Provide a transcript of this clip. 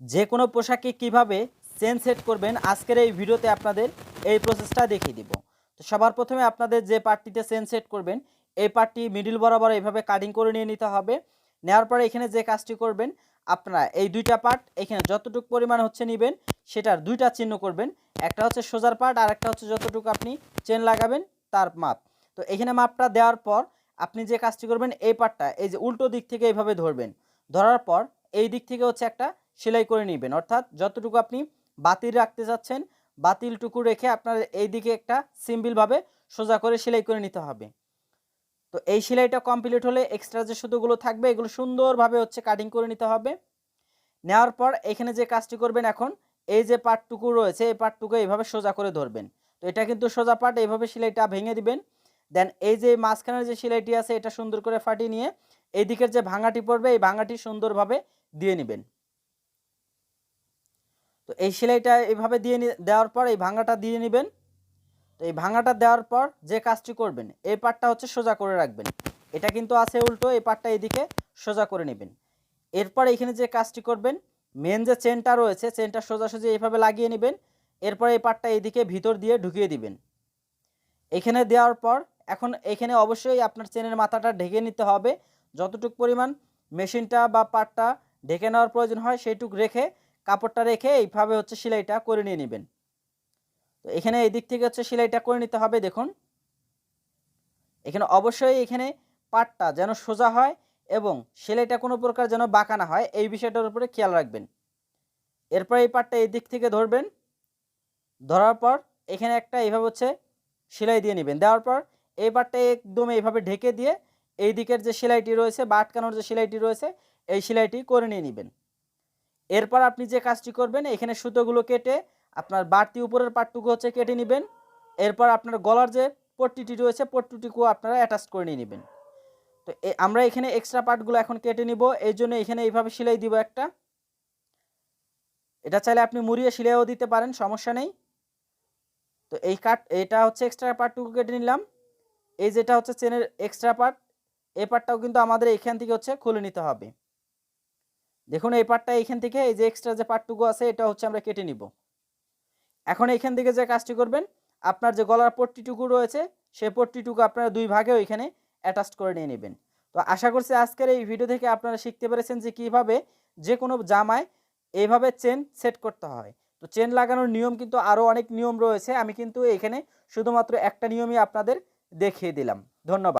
যে কোনো পোশাকে কীভাবে চেন সেট করবেন, আজকের এই ভিডিওতে আপনাদের এই প্রসেসটা দেখিয়ে দিব। তো সবার প্রথমে আপনাদের যে পার্টটিতে চেন সেট করবেন, এই পার্টটি মিডিল বরাবর এইভাবে কাটিং করে নিয়ে নিতে হবে। নেওয়ার পরে এখানে যে কাজটি করবেন, আপনারা এই দুইটা পার্ট এখানে যতটুকু পরিমাণ হচ্ছে নেবেন, সেটার দুইটা চিহ্ন করবেন। একটা হচ্ছে সোজার পার্ট আর একটা হচ্ছে যতটুকু আপনি চেন লাগাবেন, তার মাপ। তো এখানে মাপটা দেওয়ার পর আপনি যে কাজটি করবেন, এই পার্টটা এই যে উল্টো দিক থেকে এইভাবে ধরবেন। ধরার পর এই দিক থেকে হচ্ছে একটা সেলাই করে নেবেন। অর্থাৎ যতটুকু আপনি বাতিল রাখতে চাচ্ছেন বাতিলটুকু রেখে আপনার এই দিকে একটা সিম্পলভাবে সোজা করে সেলাই করে নিতে হবে। তো এই সেলাইটা কমপ্লিট হলে এক্সট্রা যে সুতোগুলো থাকবে, এগুলো সুন্দরভাবে হচ্ছে কাটিং করে নিতে হবে। নেওয়ার পর এখানে যে কাজটি করবেন এখন, এই যে পার্টটুকু রয়েছে, এই পার্টটুকু এইভাবে সোজা করে ধরবেন। তো এটা কিন্তু সোজা পাট, এইভাবে সেলাইটা ভেঙে দিবেন। দেন এই যে মাঝখানের যে সেলাইটি আছে, এটা সুন্দর করে ফাটিয়ে নিয়ে এই দিকের যে ভাঙাটি পড়বে, এই ভাঙাটি সুন্দরভাবে দিয়ে নেবেন। তো এই সেলাইটা এইভাবে দিয়ে দেওয়ার পর এই ভাঙাটা দিয়ে নেবেন। তো এই ভাঙাটা দেওয়ার পর যে কাজটি করবেন, এই পাটটা হচ্ছে সোজা করে রাখবেন। এটা কিন্তু আছে উল্টো, এই পাটটা এইদিকে সোজা করে নেবেন। এরপর এখানে যে কাজটি করবেন মেন যে চেনটা রয়েছে চেনটা সোজাসুজি এইভাবে লাগিয়ে নেবেন। এরপর এই পাটটা এইদিকে ভিতর দিয়ে ঢুকিয়ে দিবেন। এখানে দেওয়ার পর এখন এখানে অবশ্যই আপনার চেনের মাথাটা ঢেকে নিতে হবে। যতটুক পরিমাণ মেশিনটা বা পাটটা ঢেকে নেওয়ার প্রয়োজন হয়, সেইটুক রেখে কাপড়টা রেখে এইভাবে হচ্ছে সেলাইটা করে নিয়ে নেবেন। তো এখানে এই দিক থেকে হচ্ছে সেলাইটা করে নিতে হবে, দেখুন। এখানে অবশ্যই এখানে পাটটা যেন সোজা হয় এবং সেলাইটা কোনো প্রকার যেন বাঁকা না হয়, এই বিষয়টার উপরে খেয়াল রাখবেন। এরপর এই পাটটা এই দিক থেকে ধরবেন। ধরার পর এখানে একটা এইভাবে হচ্ছে সেলাই দিয়ে নেবেন। দেওয়ার পর এই পাটটা একদম এইভাবে ঢেকে দিয়ে এই দিকের যে সেলাইটি রয়েছে বা আটকানোর যে সেলাইটি রয়েছে, এই সেলাইটি করে নিয়ে নেবেন। এরপর আপনি যে কাজটি করবেন, এখানে সুতোগুলো কেটে আপনার বাড়তি উপরের পাটটুকু হচ্ছে কেটে নেবেন। এরপর আপনার গলার যে পট্টিটি রয়েছে, পট্টিটিকেও আপনারা অ্যাটাচ করে নিয়ে নেবেন। তো আমরা এখানে এক্সট্রা পার্টগুলো এখন কেটে নিব। এই জন্য এখানে এইভাবে সেলাই দিব একটা। এটা চাইলে আপনি মুড়িয়ে সেলাইও দিতে পারেন, সমস্যা নেই। তো এই কাট, এটা হচ্ছে এক্সট্রা পার্টটুকু কেটে নিলাম। এই যেটা হচ্ছে চেনের এক্সট্রা পার্ট এই পার্টটাও কিন্তু আমাদের এখান থেকে হচ্ছে খুলে নিতে হবে। দেখুন, এই পার্টটা এখান থেকে এই যে এক্সট্রা যে পার্টটুকু আছে, এটা হচ্ছে আমরা কেটে নিব। এখন এখান থেকে যে কাজটি করবেন, আপনার যে গলার পট্টিটুকু রয়েছে, সেই পট্টিটুকু আপনারা দুই ভাগে ওইখানে অ্যাটাচ করে নিয়ে নেবেন। তো আশা করছি আজকের এই ভিডিও থেকে আপনারা শিখতে পেরেছেন যে কীভাবে যে কোনো জামায় এইভাবে চেন সেট করতে হয়। তো চেন লাগানোর নিয়ম কিন্তু আরও অনেক নিয়ম রয়েছে, আমি কিন্তু এখানে শুধুমাত্র একটা নিয়মই আপনাদের দেখিয়ে দিলাম। ধন্যবাদ।